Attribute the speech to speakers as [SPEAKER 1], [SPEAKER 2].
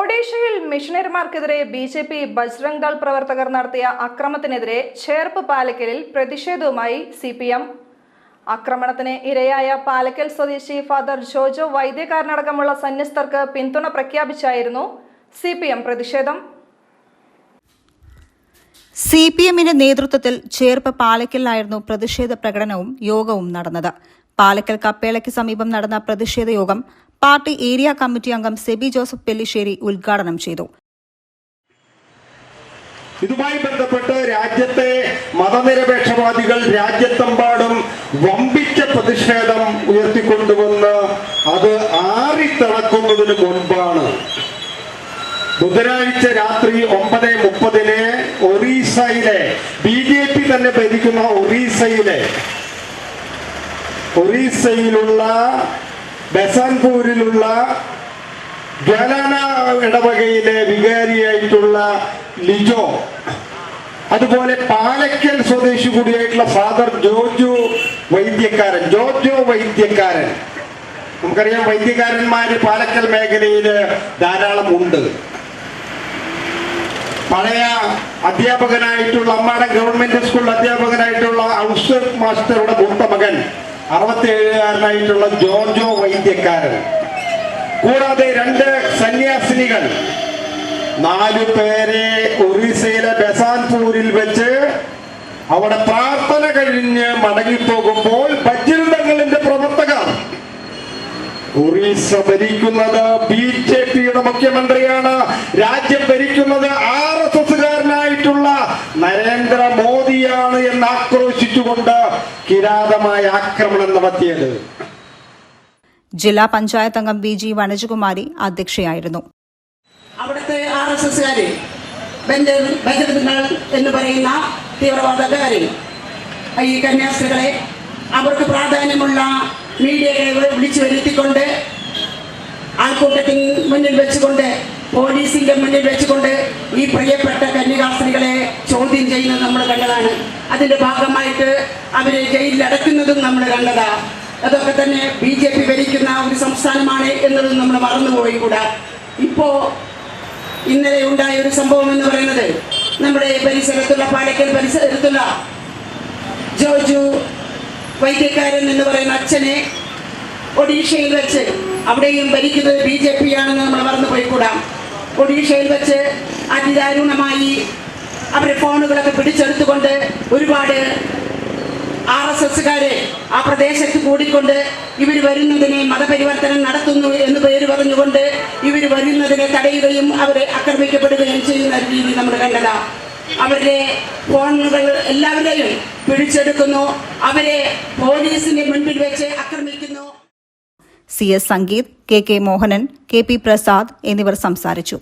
[SPEAKER 1] ഒഡീഷയിൽ മിഷണറിമാർക്കെതിരെ B J P Bajrang Dal പ്രവർത്തകർ നടത്തിയ അക്രമത്തിനെതിരെ ചേർപ്പ് പാലക്കലിൽ പ്രതിഷേധവുമായി സി പി എം. ആക്രമണത്തിന് ഇരയായ പാലക്കൽ സ്വദേശി ഫാദർ ജോജോ വൈദ്യകാരനടക്കമുള്ള സന്യസ്തർക്ക് പിന്തുണ പ്രഖ്യാപിച്ചായിരുന്നു സി പി എം പ്രതിഷേധം.
[SPEAKER 2] സി പി എമ്മിന്റെ നേതൃത്വത്തിൽ ചേർപ്പ് പാലക്കലിലായിരുന്നു പ്രതിഷേധ പ്രകടനവും യോഗവും നടന്നത്. പാലക്കൽ കപ്പേളയ്ക്ക് സമീപം നടന്ന പ്രതിഷേധ യോഗം പാർട്ടി ഏരിയ കമ്മിറ്റി അംഗം സെബി ജോസഫ് പെല്ലിശ്ശേരി ഉദ്ഘാടനം ചെയ്തു.
[SPEAKER 3] ഇതുമായി ബന്ധപ്പെട്ട് രാജ്യത്തെ മതനിരപേക്ഷവാദികൾ രാജ്യത്തെമ്പാടും വമ്പിച്ച പ്രതിഷേധം ഉയർത്തിക്കൊണ്ടുവന്ന് അത് ആറിത്തിളക്കുന്നതിന് മുൻപാണ്. ബുധനാഴ്ച രാത്രി ഒമ്പത് മുപ്പതിന് ഒറീസയിലെ ബി ജെ പി തന്നെ ഭരിക്കുന്ന ഒറീസയിലെ ഒറീസയിലുള്ള ബസാൻപൂരിലുള്ള ജ്വാലാന ഇടവകയിലെ വികാരിയായിട്ടുള്ള ലിജോ അതുപോലെ പാലക്കൽ സ്വദേശി കൂടിയായിട്ടുള്ള ഫാദർ ജോജു വൈദ്യക്കാരൻ ജോജോ വൈദ്യക്കാരൻ. നമുക്കറിയാം വൈദ്യകാരന്മാര് പാലക്കൽ മേഖലയിൽ ധാരാളം ഉണ്ട്. പഴയ അധ്യാപകനായിട്ടുള്ള അമ്മാടം ഗവൺമെന്റ് സ്കൂളിൽ അധ്യാപകനായിട്ടുള്ള ഔസഫ് മാസ്റ്ററുടെ മൂത്ത മകൻ അറുപത്തിയേഴുകാരനായിട്ടുള്ള ജോർജോ വൈദ്യക്കാരൻ. കൂടാതെ രണ്ട് സന്യാസിനികൾ. നാലു പേരെ ഒറീസയിലെ ബസാൻപൂരിൽ വെച്ച് അവിടെ പ്രാർത്ഥന കഴിഞ്ഞ് മടങ്ങിപ്പോകുമ്പോൾ ബജ്രംഗളിന്റെ പ്രവർത്തകർ. ഒറീസ ഭരിക്കുന്നത് ബി ജെ പിയുടെ മുഖ്യമന്ത്രിയാണ്. രാജ്യം ഭരിക്കുന്നത് ആർ എസ് എസുകാരനായിട്ടുള്ള നരേന്ദ്ര കിരാതമായ ആക്രമണം നടത്തിയത്.
[SPEAKER 2] ജില്ലാ പഞ്ചായത്ത് അംഗം വി ജി വനജകുമാരി അധ്യക്ഷയായിരുന്നു.
[SPEAKER 4] അവിടുത്തെ ആർ എസ് എസ്കാര് എന്ന് പറയുന്ന തീവ്രവാദക്കാര് ഈ കന്യാസ്ത്രീകളെ അവർക്ക് പ്രാധാന്യമുള്ള മീഡിയകളെ വിളിച്ചു വരുത്തിക്കൊണ്ട് ആൾക്കൂട്ടത്തിന് മുന്നിൽ വെച്ചുകൊണ്ട് പോലീസിന്റെ മുന്നിൽ വെച്ചുകൊണ്ട് ഈ പ്രിയപ്പെട്ട കന്യകാസ്ത്രീകളെ ചോദ്യം ചെയ്യുന്നത് നമ്മൾ കണ്ടതാണ്. അതിന്റെ ഭാഗമായിട്ട് അവരെ ജയിലിൽ അടയ്ക്കുന്നതും നമ്മൾ കണ്ടതാ. അതൊക്കെ തന്നെ ബി ജെ പി ഭരിക്കുന്ന ഒരു സംസ്ഥാനമാണ് എന്നതും നമ്മൾ മറന്നുപോയി കൂടാ. ഇപ്പോ ഇന്നലെ ഉണ്ടായ ഒരു സംഭവം എന്ന് പറയുന്നത് നമ്മുടെ പരിസരത്തുള്ള പാലക്കൽ പരിസരത്തുള്ള ജോജു വൈദ്യക്കാരൻ എന്ന് പറയുന്ന അച്ഛനെ ഒഡീഷയിൽ വെച്ച് അവിടെയും ഭരിക്കുന്നത് ബി ജെ പി ആണെന്ന് നമ്മൾ മറന്നുപോയിക്കൂടാ ഒഡീഷയിൽ വെച്ച് അതിദാരുണമായി അവരെ ഫോണുകളൊക്കെ പിടിച്ചെടുത്തുകൊണ്ട് ഒരുപാട് ആർ എസ് എസ്സുകാരെ ആ പ്രദേശത്ത് കൂടിക്കൊണ്ട് ഇവർ വരുന്നതിനെ മതപരിവർത്തനം നടത്തുന്നു എന്ന് പേര് പറഞ്ഞുകൊണ്ട് ഇവർ വരുന്നതിനെ തടയുകയും അവരെ ആക്രമിക്കപ്പെടുകയും ചെയ്യുന്ന രീതി നമ്മൾ കണ്ടതാണ് അവരുടെ ഫോണുകൾ എല്ലാവരെയും പിടിച്ചെടുക്കുന്നു. അവരെ പോലീസിന്റെ മുൻപിൽ വെച്ച് ആക്രമിക്കുന്നു.
[SPEAKER 2] C S Sangeeth K K Mohanan K P Prasad എന്നിവർ സംസാരിച്ചു.